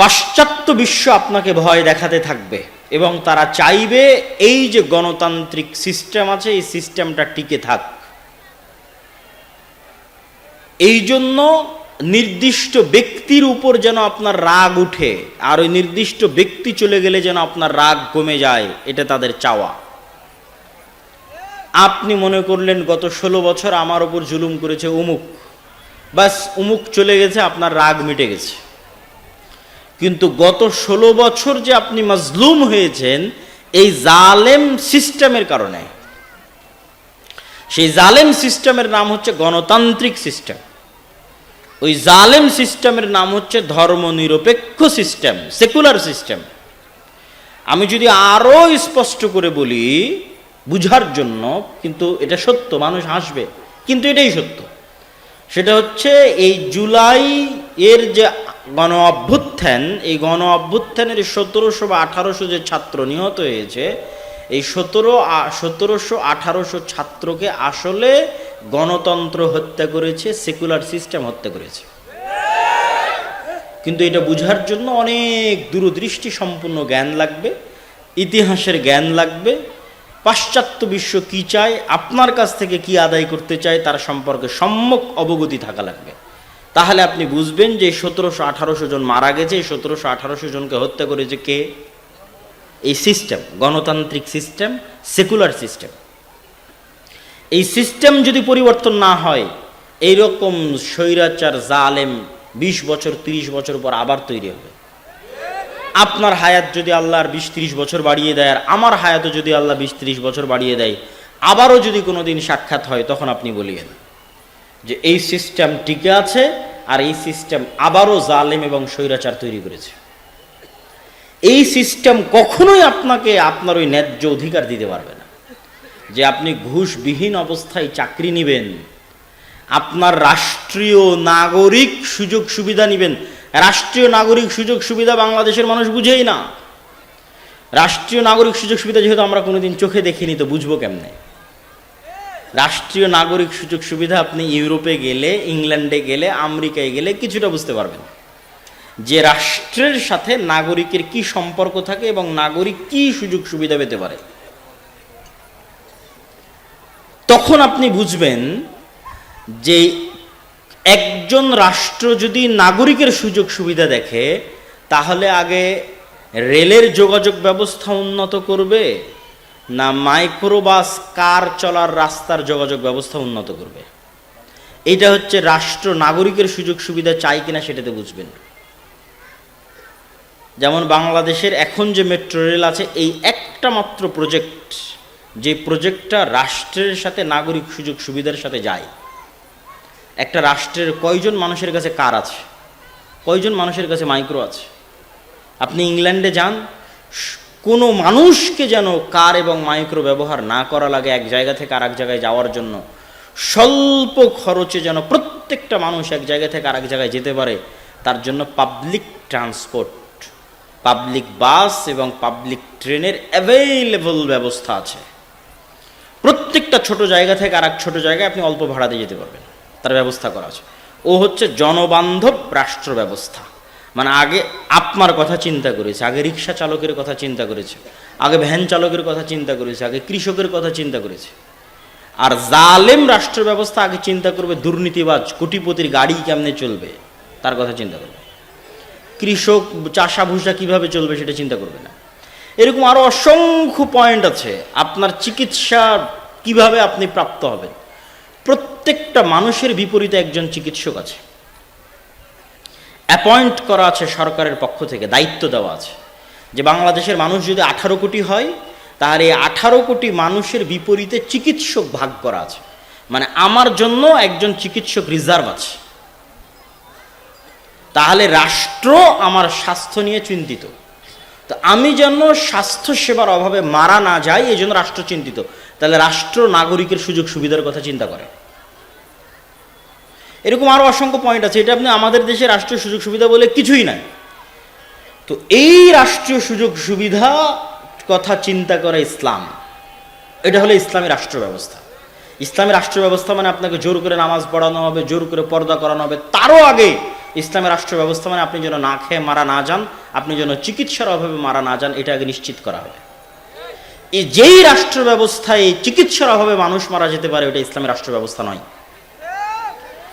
পাশ্চাত্য বিশ্ব আপনাকে ভয় দেখাতে থাকবে এবং তারা চাইবে এই যে গণতান্ত্রিক সিস্টেম আছে, এই সিস্টেমটা টিকে থাক। এই জন্য নির্দিষ্ট ব্যক্তির উপর যেন আপনার রাগ উঠে, আর ওই নির্দিষ্ট ব্যক্তি চলে গেলে যেন আপনার রাগ কমে যায়, এটা তাদের চাওয়া। আপনি মনে করলেন, গত ষোলো বছর আমার ওপর জুলুম করেছে উমুক। বাস উমুক চলে গেছে, আপনার রাগ মিটে গেছে। কিন্তু গত ষোলো বছর যে আপনি মজলুম হয়েছেন, এই জালেম সিস্টেমের কারণে। সেই জালেম সিস্টেমের নাম হচ্ছে গণতান্ত্রিক সিস্টেম। ওই জালেম সিস্টেমের নাম হচ্ছে ধর্মনিরপেক্ষ সিস্টেম, সেকুলার সিস্টেম। আমি যদি আরও স্পষ্ট করে বলি, বুঝার জন্য কিন্তু এটা সত্য, মানুষ হাসবে, কিন্তু এটাই সত্য। সেটা হচ্ছে এই জুলাই এর যে গণ অভ্যুত্থান, এই গণ অভ্যুত্থানের সতেরোশো বা আঠারোশো যে ছাত্র নিহত হয়েছে, এই সতেরো সতেরোশো আঠারোশো ছাত্রকে আসলে গণতন্ত্র হত্যা করেছে, সেকুলার সিস্টেম হত্যা করেছে। কিন্তু এটা বুঝার জন্য অনেক দূরদৃষ্টি সম্পূর্ণ জ্ঞান লাগবে, ইতিহাসের জ্ঞান লাগবে। পাশ্চাত্য বিশ্ব কি চায়, আপনার কাছ থেকে কি আদায় করতে চায়, তার সম্পর্কে সম্যক অবগতি থাকা লাগবে। তাহলে আপনি বুঝবেন যে সতেরোশো আঠারোশো জন মারা গেছে, এই সতেরোশো আঠারোশো জনকে হত্যা করেছে কে? এই সিস্টেম গণতান্ত্রিক সিস্টেম সেকুলার সিস্টেম এই সিস্টেম যদি পরিবর্তন না হয়, এইরকম স্বৈরাচার, জালেম বিশ বছর, তিরিশ বছর পর আবার তৈরি হবে। আপনার হায়াত যদি আল্লাহর বিশ, ত্রিশ বছর বাড়িয়ে দেয়, আর আমার হায়াতও যদি আল্লাহ বিশ, ত্রিশ বছর বাড়িয়ে দেয়, আবারও যদি কোনো দিন সাক্ষাৎ হয়, তখন আপনি বলিয়েন। যে এই সিস্টেম টিকে আছে আর এই সিস্টেম আবারও জালেম এবং স্বৈরাচার তৈরি করেছে। এই সিস্টেম কখনোই আপনাকে আপনার ওই ন্যায্য অধিকার দিতে পারবে না। যে আপনি ঘুষবিহীন অবস্থায় চাকরি নেবেন, আপনার রাষ্ট্রীয় নাগরিক সুযোগ সুবিধা নেবেন। রাষ্ট্রীয় নাগরিক সুযোগ সুবিধা বাংলাদেশের মানুষ বুঝেই না। রাষ্ট্রীয় নাগরিক সুযোগ সুবিধা যেহেতু আমরা কোনোদিন চোখে দেখিনি, তো বুঝব কেমনে? রাষ্ট্রীয় নাগরিক সুযোগ সুবিধা আপনি ইউরোপে গেলে, ইংল্যান্ডে গেলে, আমেরিকায় গেলে কিছুটা বুঝতে পারবেন। যে রাষ্ট্রের সাথে নাগরিকের কি সম্পর্ক থাকে এবং নাগরিক কি সুযোগ সুবিধা পেতে পারে। তখন আপনি বুঝবেন যে একজন রাষ্ট্র যদি নাগরিকের সুযোগ সুবিধা দেখে, তাহলে আগে রেলের যোগাযোগ ব্যবস্থা উন্নত করবে না মাইক্রোবাস, কার চলার রাস্তার যোগাযোগ ব্যবস্থা উন্নত করবে। এটা হচ্ছে রাষ্ট্র নাগরিকের সুযোগ সুবিধা চাই কিনা সেটাতে বুঝবেন। যেমন বাংলাদেশের এখন যে মেট্রো রেল আছে, এই একটা মাত্র প্রজেক্ট, যে প্রজেক্টটা রাষ্ট্রের সাথে নাগরিক সুযোগ সুবিধার সাথে যায়। একটা রাষ্ট্রের কয়জন মানুষের কাছে কার আছে? কয়জন মানুষের কাছে মাইক্রো আছে? আপনি ইংল্যান্ডে যান কোনো মানুষকে যেন কার এবং মাইক্রো ব্যবহার না করা লাগে এক জায়গা থেকে আর এক জায়গায় যাওয়ার জন্য। স্বল্প খরচে যেন প্রত্যেকটা মানুষ এক জায়গা থেকে আর এক জায়গায় যেতে পারে, তার জন্য পাবলিক ট্রান্সপোর্ট পাবলিক বাস এবং পাবলিক ট্রেনের অ্যাভেলেবল ব্যবস্থা আছে। প্রত্যেকটা ছোট জায়গা থেকে আর এক ছোট জায়গায় আপনি অল্প ভাড়া দিয়ে যেতে পারবেন, তার ব্যবস্থা করা আছে। ও হচ্ছে জনবান্ধব রাষ্ট্র ব্যবস্থা। মানে আগে আপনার কথা চিন্তা করেছে, আগে রিক্সা চালকের কথা চিন্তা করেছে, আগে ভ্যান চালকের কথা চিন্তা করেছে, আগে কৃষকের কথা চিন্তা করেছে। আর জালেম রাষ্ট্র ব্যবস্থা আগে চিন্তা করবে, দুর্নীতিবাজ কোটিপতির গাড়ি কেমনে চলবে, তার কথা চিন্তা করবে। কৃষক চাষা ভুষা কীভাবে চলবে সেটা চিন্তা করবে না। এরকম আরও অসংখ্য পয়েন্ট আছে, আপনার চিকিৎসা কীভাবে আপনি প্রাপ্ত হবেন। প্রত্যেকটা মানুষের বিপরীতে একজন চিকিৎসক আছে। অ্যাপয়েন্ট করা আছে সরকারের পক্ষ থেকে, দায়িত্ব দেওয়া আছে। যে বাংলাদেশের মানুষ যদি আঠারো কোটি হয়, তাহলে এই আঠারো কোটি মানুষের বিপরীতে চিকিৎসক ভাগ করা আছে। মানে আমার জন্য একজন চিকিৎসক রিজার্ভ আছে। তাহলে রাষ্ট্র আমার স্বাস্থ্য নিয়ে চিন্তিত। তো আমি যেন স্বাস্থ্য সেবার অভাবে মারা না যাই এই জন্য রাষ্ট্র চিন্তিত। তাহলে রাষ্ট্র নাগরিকের সুযোগ সুবিধার কথা চিন্তা করে। এরকম আরও অসংখ্য পয়েন্ট আছে, এটা আপনি আমাদের দেশে রাষ্ট্রীয় সুযোগ সুবিধা বলে কিছুই নাই। তো এই রাষ্ট্রীয় সুযোগ সুবিধা কথা চিন্তা করে ইসলাম। এটা হলো ইসলামী রাষ্ট্র ব্যবস্থা। ইসলামী রাষ্ট্র ব্যবস্থা মানে আপনাকে জোর করে নামাজ পড়ানো হবে, জোর করে পর্দা করানো হবে। তারও আগে ইসলামের রাষ্ট্র ব্যবস্থা মানে আপনি যেন না খেয়ে মারা না যান, আপনি যেন চিকিৎসার অভাবে মারা না যান, এটা আগে নিশ্চিত করা হবে। এই যেই রাষ্ট্র ব্যবস্থায় চিকিৎসার অভাবে মানুষ মারা যেতে পারে, ওটা ইসলামের রাষ্ট্র ব্যবস্থা নয়।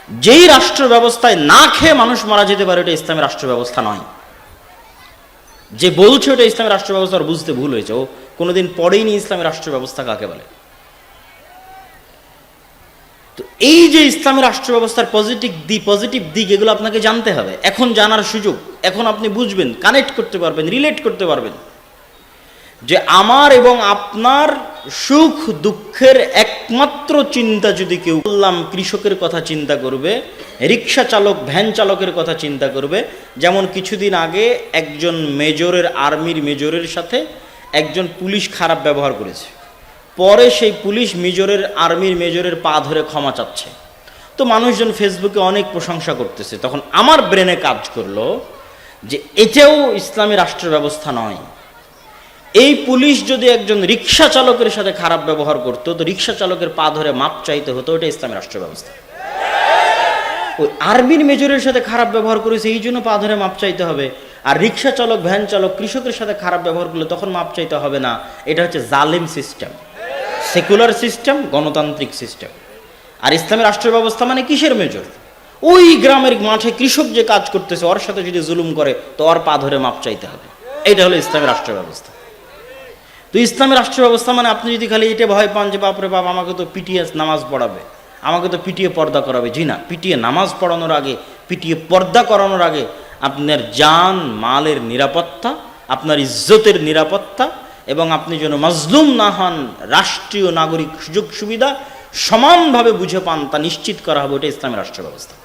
যেই রাষ্ট্র ব্যবস্থায় না খেয়ে মানুষ মারা যেতে পারে, ওটা ইসলামের রাষ্ট্র ব্যবস্থা নয়। যে বলছে ওটা ইসলামের রাষ্ট্র ব্যবস্থা বুঝতে ভুল হয়েছে। ও কোনোদিন পড়েই নি ইসলামের রাষ্ট্র ব্যবস্থা কাকে বলে? তো এই যে ইসলামের রাষ্ট্র ব্যবস্থার পজিটিভ দিক পজিটিভ দিক, এগুলো আপনাকে জানতে হবে। এখন জানার সুযোগ। এখন আপনি বুঝবেন কানেক্ট করতে পারবেন রিলেট করতে পারবেন। যে আমার এবং আপনার সুখ, দুঃখের একমাত্র চিন্তা যদি কেউ বললাম, কৃষকের কথা চিন্তা করবে, রিক্সা চালক, ভ্যান চালকের কথা চিন্তা করবে, যেমন কিছুদিন আগে একজন মেজরের, আর্মির মেজরের সাথে একজন পুলিশ খারাপ ব্যবহার করেছে। পরে সেই পুলিশ মেজরের, আর্মির মেজরের পা ধরে ক্ষমা চাচ্ছে। তো মানুষজন ফেসবুকে অনেক প্রশংসা করতেছে। তখন আমার ব্রেনে কাজ করল যে এটাও ইসলামী রাষ্ট্র ব্যবস্থা নয়। এই পুলিশ যদি একজন রিক্সা চালকের সাথে খারাপ ব্যবহার করতো, তো রিক্সা চালকের পা ধরে মাপ চাইতে হতো ওটা ইসলামী রাষ্ট্র ব্যবস্থা। ওই আর্মির মেজরের সাথে খারাপ ব্যবহার করেছে, এই জন্য পা ধরে মাপ চাইতে হবে। আর রিক্সা চালক, ভ্যান চালক, কৃষকের সাথে খারাপ ব্যবহার করলে তখন মাপ চাইতে হবে না। এটা হচ্ছে জালিম সিস্টেম। সেকুলার সিস্টেম, গণতান্ত্রিক সিস্টেম। আর ইসলামী রাষ্ট্র ব্যবস্থা মানে কিসের মেজর? ওই গ্রামের মাঠে কৃষক যে কাজ করতেছে, ওর সাথে যদি জুলুম করে, তো ওর পা ধরে মাপ চাইতে হবে। এটা হলো ইসলামী রাষ্ট্র ব্যবস্থা। তো ইসলামী রাষ্ট্র ব্যবস্থা মানে আপনি যদি খালি এটা ভয় পান যে, বাপরে বাপ, আমাকে তো পিটিএ নামাজ পড়াবে, আমাকে তো পিটিএ পর্দা করাবে। জি না পিটিএ নামাজ পড়ানোর আগে পিটিএ পর্দা করানোর আগে আপনার জান, মালের নিরাপত্তা, আপনার ইজ্জতের নিরাপত্তা এবং আপনি যেন মজলুম না হন, রাষ্ট্রীয় নাগরিক সুযোগ সুবিধা সমানভাবে বুঝে পান, তা নিশ্চিত করা হবে ওটা ইসলামী রাষ্ট্র ব্যবস্থা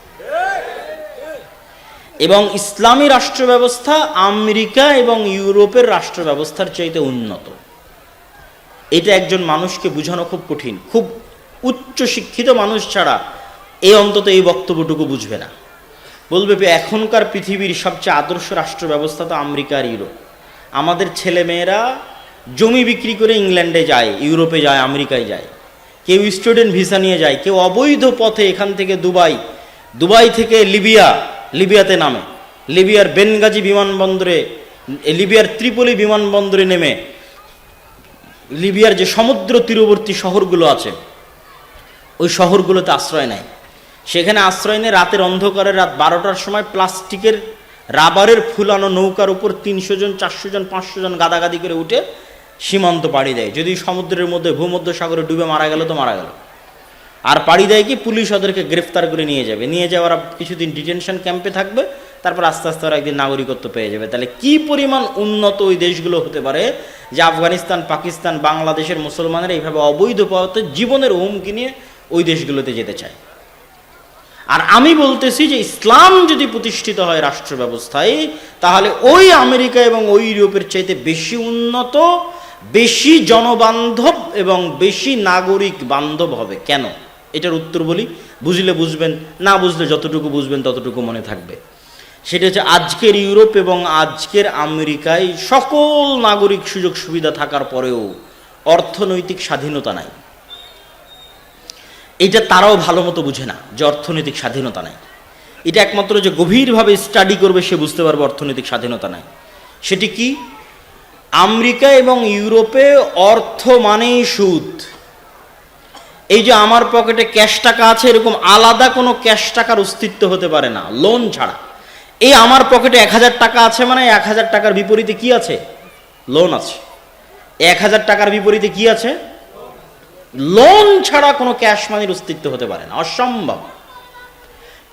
এবং ইসলামী রাষ্ট্র ব্যবস্থা আমেরিকা এবং ইউরোপের রাষ্ট্র ব্যবস্থার চাইতে উন্নত। এটা একজন মানুষকে বোঝানো খুব কঠিন। খুব উচ্চ শিক্ষিত মানুষ ছাড়া এই অন্তত এই বক্তব্যটুকু বুঝবে না। বলবে এখনকার পৃথিবীর সবচেয়ে আদর্শ রাষ্ট্র ব্যবস্থা তো আমেরিকা আর ইউরোপ। আমাদের ছেলেমেয়েরা জমি বিক্রি করে ইংল্যান্ডে যায়, ইউরোপে যায়, আমেরিকায় যায়। কেউ স্টুডেন্ট ভিসা নিয়ে যায়, কেউ অবৈধ পথে এখান থেকে দুবাই দুবাই থেকে লিবিয়া, লিবিয়াতে নামে। লিবিয়ার বেনগাজি বিমানবন্দরে, লিবিয়ার ত্রিপলি বিমানবন্দরে নেমে লিবিয়ার যে সমুদ্র তীরবর্তী শহরগুলো আছে, ওই শহরগুলোতে আশ্রয় নেয়। সেখানে আশ্রয় নিয়ে রাতের অন্ধকারে রাত বারোটার সময় প্লাস্টিকের রাবারের ফুলানো নৌকার উপর তিনশো জন, চারশো জন, পাঁচশো জন গাদাগাদি করে উঠে সীমান্ত পাড়ি দেয়। যদি সমুদ্রের মধ্যে ভূমধ্য সাগরে ডুবে মারা গেল তো মারা গেল। আর পাড়ি দেয় কি, পুলিশ ওদেরকে গ্রেফতার করে নিয়ে যাবে। নিয়ে যাওয়ার কিছুদিন ডিটেনশন ক্যাম্পে থাকবে। তারপর আস্তে আস্তে ওরা একদিন নাগরিকত্ব পেয়ে যাবে। তাহলে কি পরিমাণ উন্নত ওই দেশগুলো হতে পারে যে আফগানিস্তান, পাকিস্তান, বাংলাদেশের মুসলমানেরা এইভাবে অবৈধ পথে জীবনের হুমকি নিয়ে ওই দেশগুলোতে যেতে চায়? আর আমি বলতেছি যে ইসলাম যদি প্রতিষ্ঠিত হয় রাষ্ট্র ব্যবস্থায়, তাহলে ওই আমেরিকা এবং ওই ইউরোপের চাইতে বেশি উন্নত, বেশি জনবান্ধব এবং বেশি নাগরিক বান্ধব হবে। কেন? এটার উত্তর বলি। বুঝলে বুঝবেন, না বুঝলে যতটুকু বুঝবেন ততটুকু মনে থাকবে। সেটা হচ্ছে আজকের ইউরোপ এবং আজকের আমেরিকায় সকল নাগরিক সুযোগ সুবিধা থাকার পরেও অর্থনৈতিক স্বাধীনতা নাই। এটা তারাও ভালো মতো বুঝে না যে অর্থনৈতিক স্বাধীনতা নাই। এটা একমাত্র যে গভীরভাবে স্টাডি করবে সে বুঝতে পারবে অর্থনৈতিক স্বাধীনতা নাই। সেটি কি? আমেরিকা এবং ইউরোপে অর্থ মানেই সুদ। এই যে আমার পকেটে ক্যাশ টাকা আছে, এরকম আলাদা কোনো ক্যাশ টাকার অস্তিত্ব হতে পারে না লোন ছাড়া। এই আমার পকেটে এক হাজার টাকা আছে মানে এক হাজার টাকার বিপরীতে কি আছে? লোন আছে। এক হাজার টাকার বিপরীতে কি আছে? লোন ছাড়া কোনো ক্যাশ মানির অস্তিত্ব হতে পারে না। অসম্ভব।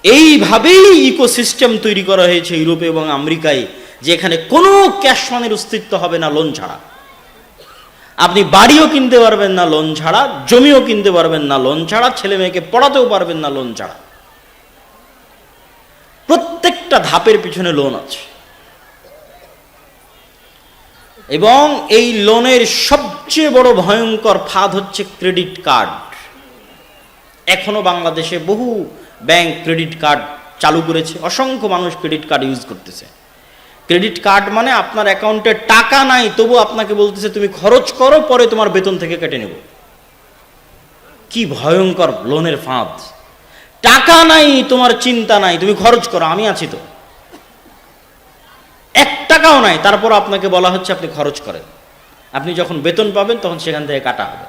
এইভাবেই ইকোসিস্টেম তৈরি করা হয়েছে ইউরোপে এবং আমেরিকায় যে এখানে কোনো ক্যাশ মানির অস্তিত্ব হবে না লোন ছাড়া। আপনি বাড়িও কিনতে পারবেন না লোন ছাড়া, জমিও কিনতে পারবেন না লোন ছাড়া, ছেলে মেয়েকে পড়াতেও পারবেন না লোন ছাড়া। প্রত্যেকটা ধাপের পিছনে লোন আছে। এবং এই লোনের সবচেয়ে বড় ভয়ঙ্কর ফাঁদ হচ্ছে ক্রেডিট কার্ড এখনও বাংলাদেশে বহু ব্যাংক ক্রেডিট কার্ড চালু করেছে, অসংখ্য মানুষ ক্রেডিট কার্ড ইউজ করতেছে। ক্রেডিট কার্ড মানে আপনার অ্যাকাউন্টে টাকা নাই, তবু আপনাকে বলতেছে, তুমি খরচ করো, পরে তোমার বেতন থেকে কেটে নেব। কি ভয়ঙ্কর লোনের ফাঁদ। টাকা নাই, তোমার চিন্তা নাই, তুমি খরচ করো, আমি আছি তো। এক টাকাও নাই, তারপর আপনাকে বলা হচ্ছে আপনি খরচ করেন। আপনি যখন বেতন পাবেন, তখন সেখান থেকে কাটা হবে।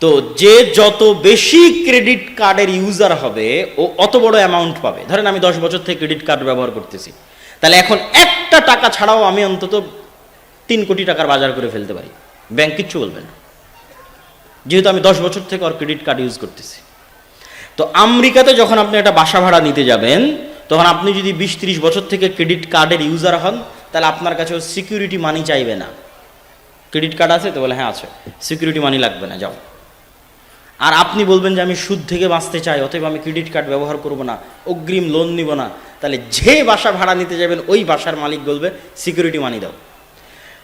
তো যে যত বেশি ক্রেডিট কার্ডের ইউজার হবে, ও অত বড় অ্যামাউন্ট পাবে। ধরেন আমি দশ বছর থেকে ক্রেডিট কার্ড ব্যবহার করতেছি। তাহলে এখন একটা টাকা ছাড়াও আমি অন্তত তিন কোটি টাকার বাজার করে ফেলতে পারি। ব্যাংক কিচ্ছু বলবে না। যেহেতু আমি দশ বছর থেকে ওর ক্রেডিট কার্ড ইউজ করতেছি। তো আমেরিকাতে যখন আপনি একটা বাসা ভাড়া নিতে যাবেন, তখন আপনি যদি বিশ ত্রিশ বছর থেকে ক্রেডিট কার্ডের ইউজার হন, তাহলে আপনার কাছে সিকিউরিটি মানি চাইবে না। ক্রেডিট কার্ড আছে তো বলে হ্যাঁ আছে। সিকিউরিটি মানি লাগবে না, যাও। আর আপনি বলবেন যে, আমি সুদ থেকে বাঁচতে চাই, অতএব আমি ক্রেডিট কার্ড ব্যবহার করব না, অগ্রিম লোন নিব না। তাহলে যে বাসা ভাড়া নিতে যাবেন, ওই বাসার মালিক বলবে সিকিউরিটি মানি দাও।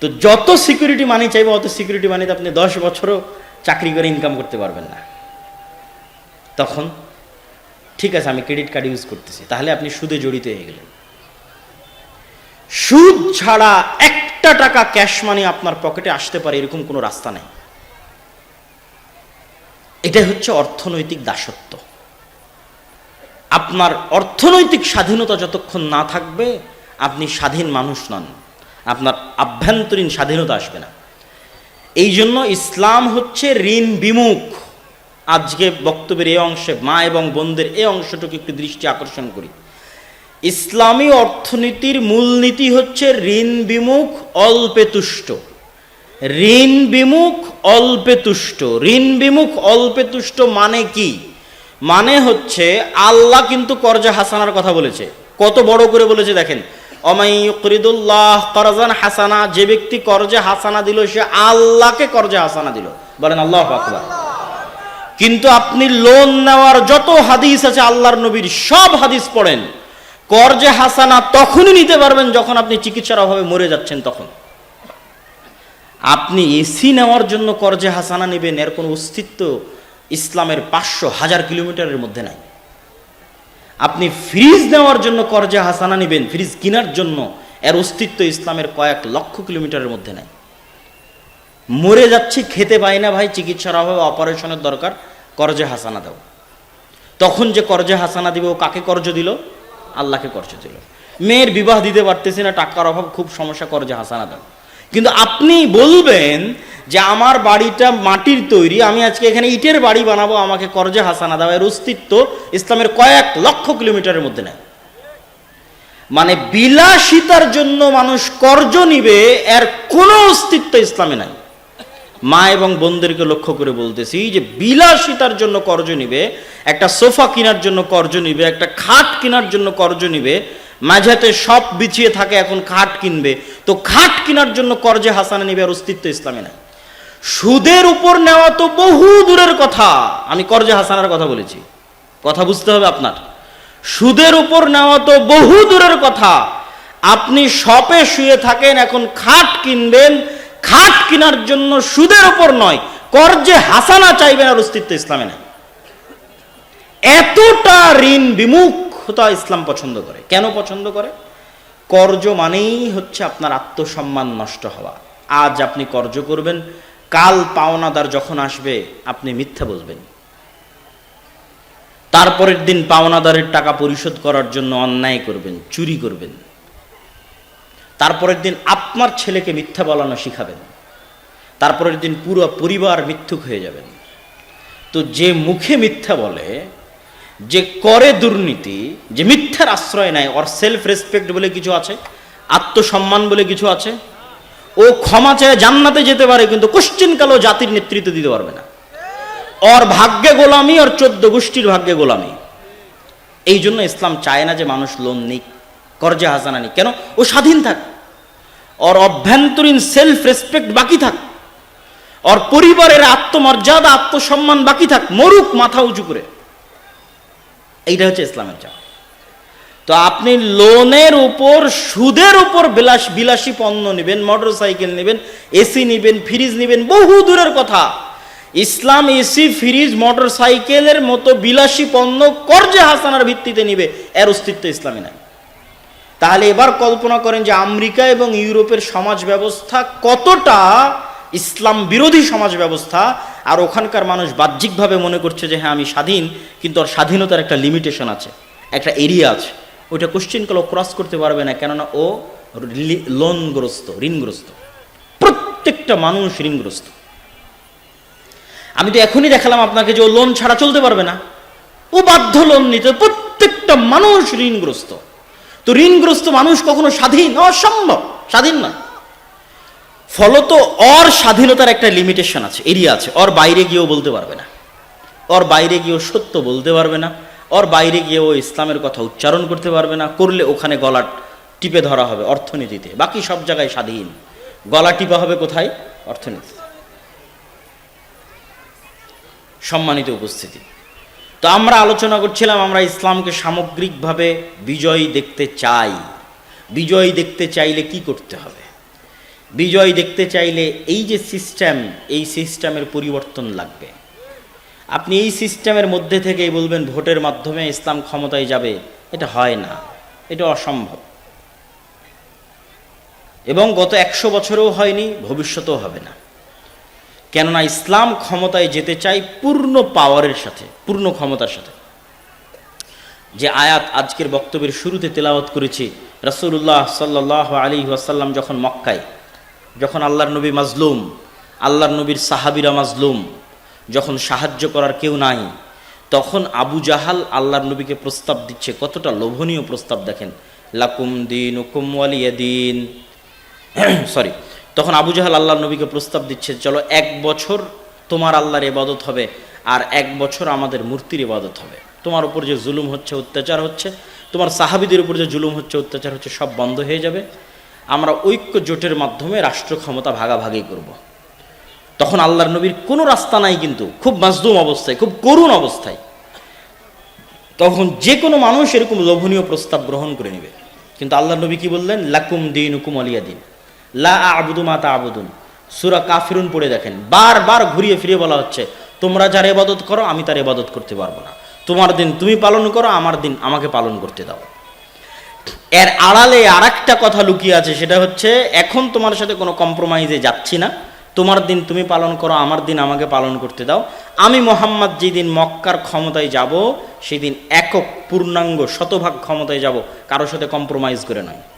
তো যত সিকিউরিটি মানি চাইবে, অত সিকিউরিটি মানিতে আপনি দশ বছরও চাকরি করে ইনকাম করতে পারবেন না। তখন, ঠিক আছে, আমি ক্রেডিট কার্ড ইউজ করতেছি, তাহলে আপনি সুদে জড়িত হয়ে গেলেন। সুদ ছাড়া একটা টাকা ক্যাশ মানি আপনার পকেটে আসতে পারে, এরকম কোনো রাস্তা নেই। এটাই হচ্ছে অর্থনৈতিক দাসত্ব। আপনার অর্থনৈতিক স্বাধীনতা যতক্ষণ না থাকবে, আপনি স্বাধীন মানুষ নন, আপনার আভ্যন্তরীণ স্বাধীনতা আসবে না। এই জন্য ইসলাম হচ্ছে ঋণ বিমুখ। আজকে বক্তব্যের এই অংশে মা এবং বোনদের এই অংশটুকু একটু দৃষ্টি আকর্ষণ করি। ইসলামী অর্থনীতির মূলনীতি হচ্ছে ঋণ বিমুখ, অল্পে তুষ্ট। ঋণ বিমুখ, অল্পে তুষ্ট। ঋণ বিমুখ, অল্পে তুষ্ট মানে কি? মানে হচ্ছে আল্লাহ কিন্তু করজা হাসানার কথা বলেছে। কত বড় করে বলেছে দেখেন অমাইকরিদুল্লাহ করজান হাসানা যে ব্যক্তি করজা হাসানা দিল, সে আল্লাহকে করজা হাসানা দিল। বলেন আল্লাহ আকবার। কিন্তু আপনি লোন নেওয়ার যত হাদিস আছে, আল্লাহর নবীর সব হাদিস পড়েন। করজে হাসানা তখনই নিতে পারবেন যখন আপনি চিকিৎসার অভাবে মরে যাচ্ছেন তখন। আপনি এসি নেওয়ার জন্য করজে হাসানা নেবেন, এর কোনো অস্তিত্ব ইসলামের পাঁচশো হাজার কিলোমিটারের মধ্যে নাই। আপনি ফ্রিজ নেওয়ার জন্য করজে হাসানা নেবেন ফ্রিজ কেনার জন্য এর অস্তিত্ব ইসলামের কয়েক লক্ষ কিলোমিটারের মধ্যে নাই। মরে যাচ্ছি, খেতে পাই না ভাই, চিকিৎসার অভাবে অপারেশনের দরকার, করজে হাসানা দাও তখন যে করজে হাসানা দিবে, ও কাকে কর্জ দিল? আল্লাহকে কর্জ দিল। মেয়ের বিবাহ দিতে পারতেছি না, টাকার অভাব, খুব সমস্যা, করজে হাসানা দাও কিন্তু আপনি বলবেন যে আমার বাড়িটা মাটির তৈরি, আমি আজকে এখানে ইটের বাড়ি বানাবো, আমাকে করজে হাসানা দাও এর অস্তিত্ব ইসলামের কয়েক লক্ষ কিলোমিটারের মধ্যে নেয় মানে বিলাসিতার জন্য মানুষ কর্জ নিবে, এর কোনো অস্তিত্ব ইসলামে নাই। মা এবং বোনদেরকে লক্ষ্য করে বলতেছি যে বিলাসিতার জন্য কর্জ নিবে, একটা সোফা কেনার জন্য কর্জ নিবে, একটা খাট কেনার জন্য কর্জ নিবে, মাঝাতে সব বিছিয়ে থাকে, এখন খাট কিনবে। তো খাট কেনার জন্য কর্জে হাসানা নিবে আর অস্তিত্ব ইসলামে নাই। সুদের উপর নেওয়া তো বহু দূরের কথা। আমি কর্জে হাসানার কথা বলেছি। কথা বুঝতে হবে আপনার। সুদের উপর নেওয়া তো বহু দূরের কথা। আপনি শপে শুয়ে থাকেন, এখন খাট কিনবেন খাট কেনার জন্য সুদের উপর নয়, কর্জে হাসানা চাইবেন আর অস্তিত্ব ইসলামে নাই এতটা ঋণ বিমুখতা ইসলাম পছন্দ করে। কেন পছন্দ করে? কর্জ মানেই হচ্ছে আপনার আত্মসম্মান নষ্ট হওয়া। আজ আপনি কর্জ করবেন, কাল পাওনাদার যখন আসবে, আপনি মিথ্যা বলবেন। তারপরের দিন পাওনাদারের টাকা পরিশোধ করার জন্য অন্যায় করবেন, চুরি করবেন। তারপরের দিন আপনার ছেলেকে মিথ্যা বলানো শিখাবেন। তারপরের দিন পুরো পরিবার মিথ্যুক হয়ে যাবেন। তো যে মুখে মিথ্যা বলে, যে করে দুর্নীতি, যে মিথ্যার আশ্রয় নেয়, ওর সেলফ রেসপেক্ট বলে কিছু আছে? আত্মসম্মান বলে কিছু আছে? ও ক্ষমা চেয়ে জান্নাতে যেতে পারে, কিন্তু কোশ্চিন কালো জাতির নেতৃত্ব দিতে পারবে না। ওর ভাগ্যে গোলামি, ওর চোদ্দ গোষ্ঠীর ভাগ্যে গোলামি। এই জন্য ইসলাম চায় না যে মানুষ লোন নিক। করজে হাসানা নিক কেন? ও স্বাধীন থাক। ওর অভ্যন্তরীণ সেলফ রেসপেক্ট বাকি থাক। ওর পরিবারের আত্মমর্যাদা, আত্মসম্মান বাকি থাক। মরুক মাথা উঁচু করে। এইটা হচ্ছে ইসলামের চাপ। তো আপনি লোনের উপর, সুদের উপর বিলাস, বিলাসী পণ্য নেবেন মোটর সাইকেল নেবেন এসি নেবেন ফ্রিজ নেবেন, বহু দূরের কথা। ইসলাম এসি ফ্রিজ মোটর সাইকেলের মতো বিলাসী পণ্য কর্জে হাসানার ভিত্তিতে নিবে, এর অস্তিত্ব ইসলামী নাই। তাহলে এবার কল্পনা করেন যে আমেরিকা এবং ইউরোপের সমাজ ব্যবস্থা কতটা ইসলাম বিরোধী সমাজ ব্যবস্থা, আর ওখানকার মানুষ বাহ্যিকভাবে মনে করছে যে হ্যাঁ আমি স্বাধীন, কিন্তু ওর স্বাধীনতার একটা লিমিটেশন আছে, একটা এরিয়া আছে। ওইটা কোশ্চেন কালো ক্রস করতে পারবে না, কেননা ও লোনগ্রস্ত ঋণগ্রস্ত। প্রত্যেকটা মানুষ ঋণগ্রস্ত। আমি তো এখনই দেখালাম আপনাকে যে ও লোন ছাড়া চলতে পারবে না। ও বাধ্য লোন নিতে প্রত্যেকটা মানুষ ঋণগ্রস্ত। তো ঋণগ্রস্ত মানুষ কখনো স্বাধীন? অসম্ভব। স্বাধীন নয়। ফলত অর স্বাধীনতার একটা লিমিটেশন আছে এরিয়া আছে। ওর বাইরে গিয়েও বলতে পারবে না। ওর বাইরে গিয়েও সত্য বলতে পারবে না। ওর বাইরে গিয়েও ইসলামের কথা উচ্চারণ করতে পারবে না। করলে ওখানে গলা টিপে ধরা হবে অর্থনীতিতে। বাকি সব জায়গায় স্বাধীন। গলা টিপা হবে কোথায়? অর্থনীতিতে। সম্মানিত উপস্থিতি। তো আমরা আলোচনা করছিলাম, আমরা ইসলামকে সামগ্রিকভাবে বিজয়ী দেখতে চাই। বিজয়ী দেখতে চাইলে কি করতে হবে? বিজয় দেখতে চাইলে এই যে সিস্টেম এই সিস্টেমের পরিবর্তন লাগবে। আপনি এই সিস্টেমের মধ্যে থেকেই বলবেন, ভোটের মাধ্যমে ইসলাম ক্ষমতায় যাবে। এটা হয় না। এটা অসম্ভব। এবং গত একশো বছরেও হয়নি, ভবিষ্যতেও হবে না। কেননা ইসলাম ক্ষমতায় যেতে চাই পূর্ণ পাওয়ারের সাথে, পূর্ণ ক্ষমতার সাথে। যে আয়াত আজকের বক্তব্যের শুরুতে তেলাওয়াত করেছি, রাসূলুল্লাহ সাল্লাহ আলী ওয়াসাল্লাম যখন মক্কায়, যখন আল্লাহর নবী মাজলুম, আল্লাহর নবীর সাহাবিরা মাজলুম, যখন সাহায্য করার কেউ নাই, তখন আবু জাহাল আল্লাহর নবীকে প্রস্তাব দিচ্ছে, কতটা লোভনীয় প্রস্তাব দেখেন। লাকুম দিন উকুম ওয়ালিয়া দিন সরি তখন আবু জাহাল আল্লাহর নবীকে প্রস্তাব দিচ্ছে, চলো এক বছর তোমার আল্লাহর ইবাদত হবে আর এক বছর আমাদের মূর্তির ইবাদত হবে। তোমার উপর যে জুলুম হচ্ছে, অত্যাচার হচ্ছে, তোমার সাহাবিদের উপর যে জুলুম হচ্ছে, অত্যাচার হচ্ছে, সব বন্ধ হয়ে যাবে। আমরা ঐক্য জোটের মাধ্যমে রাষ্ট্র ক্ষমতা ভাগাভাগি করব। তখন আল্লাহর নবীর কোনো রাস্তা নাই কিন্তু, খুব মাজদুম অবস্থায়, খুব করুণ অবস্থায়। তখন যে কোনো মানুষ এরকম লোভনীয় প্রস্তাব গ্রহণ করে নেবে। কিন্তু আল্লাহ নবী কি বললেন? লাকুম দিন হুকুম আলিয়া দিন। সুরা কাফিরুন পড়ে দেখেন। বারবার ঘুরিয়ে ফিরিয়ে বলা হচ্ছে, তোমরা যার ইবাদত করো, আমি তার ইবাদত করতে পারব না। তোমার দিন তুমি পালন করো, আমার দিন আমাকে পালন করতে দাও। এর আড়ালে আর কথা লুকিয়ে আছে, সেটা হচ্ছে, এখন তোমার সাথে কোনো কম্প্রোমাইজে যাচ্ছি না। তোমার দিন তুমি পালন করো, আমার দিন আমাকে পালন করতে দাও। আমি মোহাম্মদ যেদিন মক্কার ক্ষমতায় যাব, সেদিন একক পূর্ণাঙ্গ শতভাগ ক্ষমতায় যাব। কারোর সাথে কম্প্রোমাইজ করে নয়।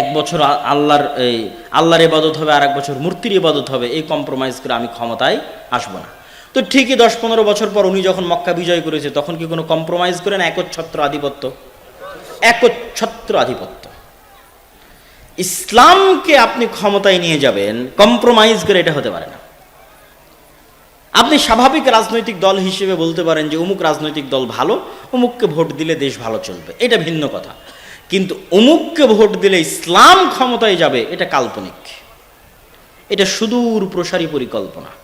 এক বছর আল্লাহর, এই আল্লাহর ইবাদত হবে আর এক বছর মূর্তির ইবাদত হবে, এই কম্প্রোমাইজ করে আমি ক্ষমতায় আসব না। তো ঠিকই দশ পনেরো বছর পর উনি যখন মক্কা বিজয় করেছে, তখন কি কোনো কম্প্রোমাইজ করে না একচ্ছত্র আধিপত্য? একচ্ছত্র আধিপত্য। ইসলামকে আপনি ক্ষমতায় নিয়ে যাবেন কম্প্রোমাইজ করে এটা হতে পারে না। আপনি স্বাভাবিক রাজনৈতিক দল হিসেবে বলতে পারেন যে, অমুক রাজনৈতিক দল ভালো, অমুককে ভোট দিলে দেশ ভালো চলবে। এটা ভিন্ন কথা। কিন্তু অমুককে ভোট দিলে ইসলাম ক্ষমতায় যাবে এটা কাল্পনিক। এটা সুদূর প্রসারী পরিকল্পনা।